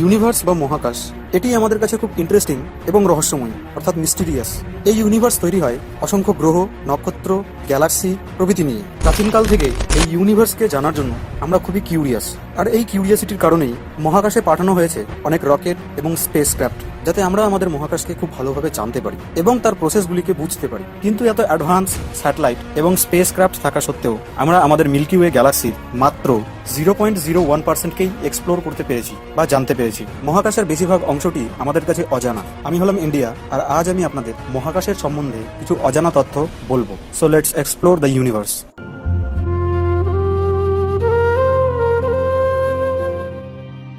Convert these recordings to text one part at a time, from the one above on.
Universe বা মহাকাশ। এটি আমাদের কাছে খুব ইন্টারেস্টিং এবং রহস্যময়, অর্থাৎ মিস্টিরিয়াস এই ইউনিভার্স তৈরি হয় অসংখ্য গ্রহ, নক্ষত্র গ্যালাক্সি প্রভৃতি নিয়ে। প্রাচীনকাল থেকে এই ইউনিভার্সকে জানার জন্য আমরা খুবই কিউরিয়াস আর এই কিউরিয়াসিটির কারণেই মহাকাশে পাঠানো হয়েছে অনেক রকেট এবং স্পেস ক্রাফট যাতে আমরা আমাদের মহাকাশকে খুব ভালোভাবে জানতে পারি এবং তার প্রসেসগুলিকে বুঝতে পারি। কিন্তু এত অ্যাডভান্স স্যাটেলাইট এবং স্পেস ক্রাফট থাকা সত্ত্বেও আমরা আমাদের মিল্কি ওয়ে গ্যালাক্সির মাত্র জিরো পয়েন্ট জিরো ওয়ান পার্সেন্টকেই এক্সপ্লোর করতে পেরেছি বা জানতে পেরেছি। মহাকাশের বেশিরভাগ অংশটি আমাদের কাছে অজানা। আমি হলাম ইন্ডিয়া, আর আজ আমি আপনাদের মহাকাশের সম্বন্ধে কিছু অজানা তথ্য বলব। So let's explore the universe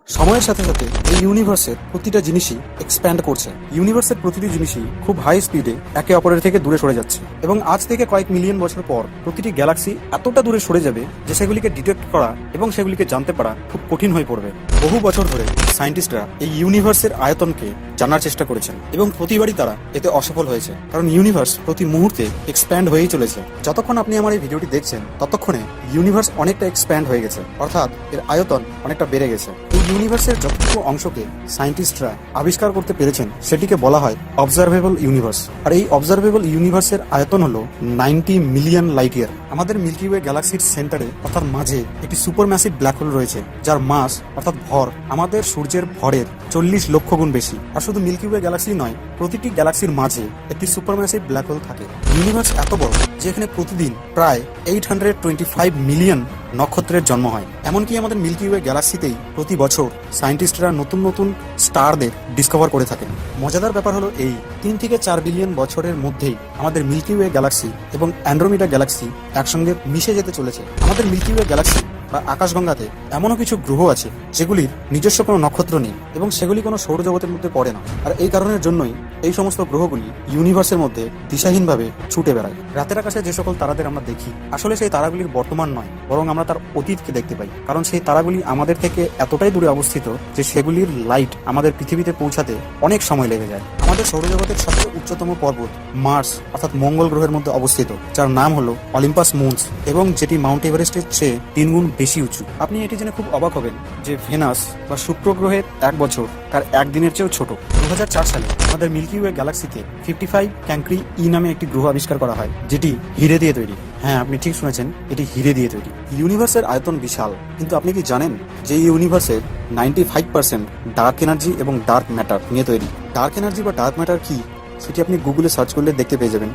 সময়ের সাথে সাথে এই ইউনিভার্সের প্রতিটা জিনিসই এক্সপ্যান্ড করছে। ইউনিভার্সের প্রতিটি জিনিসই খুব হাই স্পিডে একে অপরের থেকে দূরে সরে যাচ্ছে। এবং আজ থেকে কয়েক মিলিয়ন বছর পর প্রতিটি গ্যালাক্সি এতটা দূরে সরে যাবে যে সেগুলিকে ডিটেক্ট করা এবং সেগুলিকে জানতে পারা খুব কঠিন হয়ে পড়বে। বহু বছর ধরে সায়েন্টিস্টরা এই ইউনিভার্সের আয়তনকে জানার চেষ্টা করেছেন এবং প্রতিবারই তারা এতে অসফল হয়েছে। কারণ ইউনিভার্স প্রতি মুহূর্তে এক্সপ্যান্ড হয়েই চলেছে। যতক্ষণ আপনি আমার এই ভিডিওটি দেখছেন, ততক্ষণে ইউনিভার্স অনেকটা এক্সপ্যান্ড হয়ে গেছে। অর্থাৎ এর আয়তন অনেকটা বেড়ে গেছে। ইউনিভার্সের যতটুকু অংশকে সায়েন্টিস্টরা আবিষ্কার করতে পেরেছেন, সেটিকে বলা হয় অবজারভেবল ইউনিভার্স আর এই অবজারভেবল ইউনিভার্সের আয়তন হলো নাইনটি মিলিয়ন লাইট ইয়ার আমাদের মিল্কি ওয়ে গ্যালাক্সির সেন্টারে অর্থাৎ মাঝে, একটি সুপার ম্যাসিভ ব্ল্যাক হোল রয়েছে, যার মাস অর্থাৎ ভর, আমাদের সূর্যের ভরের চল্লিশ লক্ষ গুণ বেশি। আর শুধু মিল্কি ওয়ে গ্যালাক্সি নয়, প্রতিটি গ্যালাক্সির মাঝে একটি সুপার ম্যাসিভ ব্ল্যাক হোল থাকে। ইউনিভার্স এত বড়, যেখানে প্রতিদিন প্রায় eight hundred twenty five million নক্ষত্রের জন্ম হয়। এমনকি আমাদের মিল্কি ওয়ে গ্যালাক্সিতেই প্রতি বছর সায়েন্টিস্টরা নতুন নতুন স্টারদের ডিসকভার করে থাকেন। মজাদার ব্যাপার হলো এই তিন থেকে চার বিলিয়ন বছরের মধ্যেই আমাদের মিল্কি ওয়ে গ্যালাক্সি এবং অ্যান্ড্রোমিডা গ্যালাক্সি একসঙ্গে মিশে যেতে চলেছে। আমাদের মিল্কি ওয়ে গ্যালাক্সি বা আকাশগঙ্গাতে এমনও কিছু গ্রহ আছে যেগুলির নিজস্ব কোনো নক্ষত্র নেই এবং সেগুলি কোনো সৌরজগতের মধ্যে পড়ে না। আর এই কারণের জন্যই এই সমস্ত গ্রহগুলি ইউনিভার্সের মধ্যে দিশাহীনভাবে ছুটে বেড়ায়। রাতের আকাশে যে সকল তারাদের আমরা দেখি, আসলে সেই তারাগুলির বর্তমান নয়, বরং আমরা তার অতীতকে দেখতে পাই। কারণ সেই তারাগুলি আমাদের থেকে এতটাই দূরে অবস্থিত যে সেগুলির লাইট আমাদের পৃথিবীতে পৌঁছাতে অনেক সময় লেগে যায়। আমাদের সৌরজগতের সবচেয়ে উচ্চতম পর্বত মার্স অর্থাৎ মঙ্গল গ্রহের মধ্যে অবস্থিত, যার নাম হলো অলিম্পাস মুন্স এবং যেটি মাউন্ট এভারেস্টের চেয়ে তিনগুণ বেশি উঁচু। আপনি এটি জেনে খুব অবাক হবেন যে ভেনাস বা শুক্র গ্রহের এক বছর তার একদিনের চেয়েও ছোট। দু হাজার চার সালে আমাদের মিল্কি ওয়ে গ্যালাক্সিতে ফিফটি ফাইভ ক্যাঙ্ক্রি ই নামে একটি গ্রহ আবিষ্কার করা হয়, যেটি হিরে দিয়ে তৈরি। হ্যাঁ আপনি ঠিক শুনেছেন, এটি হিরে দিয়ে তৈরি। ইউনিভার্সের আয়তন বিশাল। কিন্তু আপনি কি জানেন যে ইউনিভার্সের ninety five percent dark energy এবং ডার্ক ম্যাটার নিয়ে তৈরি? ডার্ক এনার্জি বা ডার্ক ম্যাটার কি, সেটি আপনি গুগলে সার্চ করলে দেখতে পেয়ে যাবেন।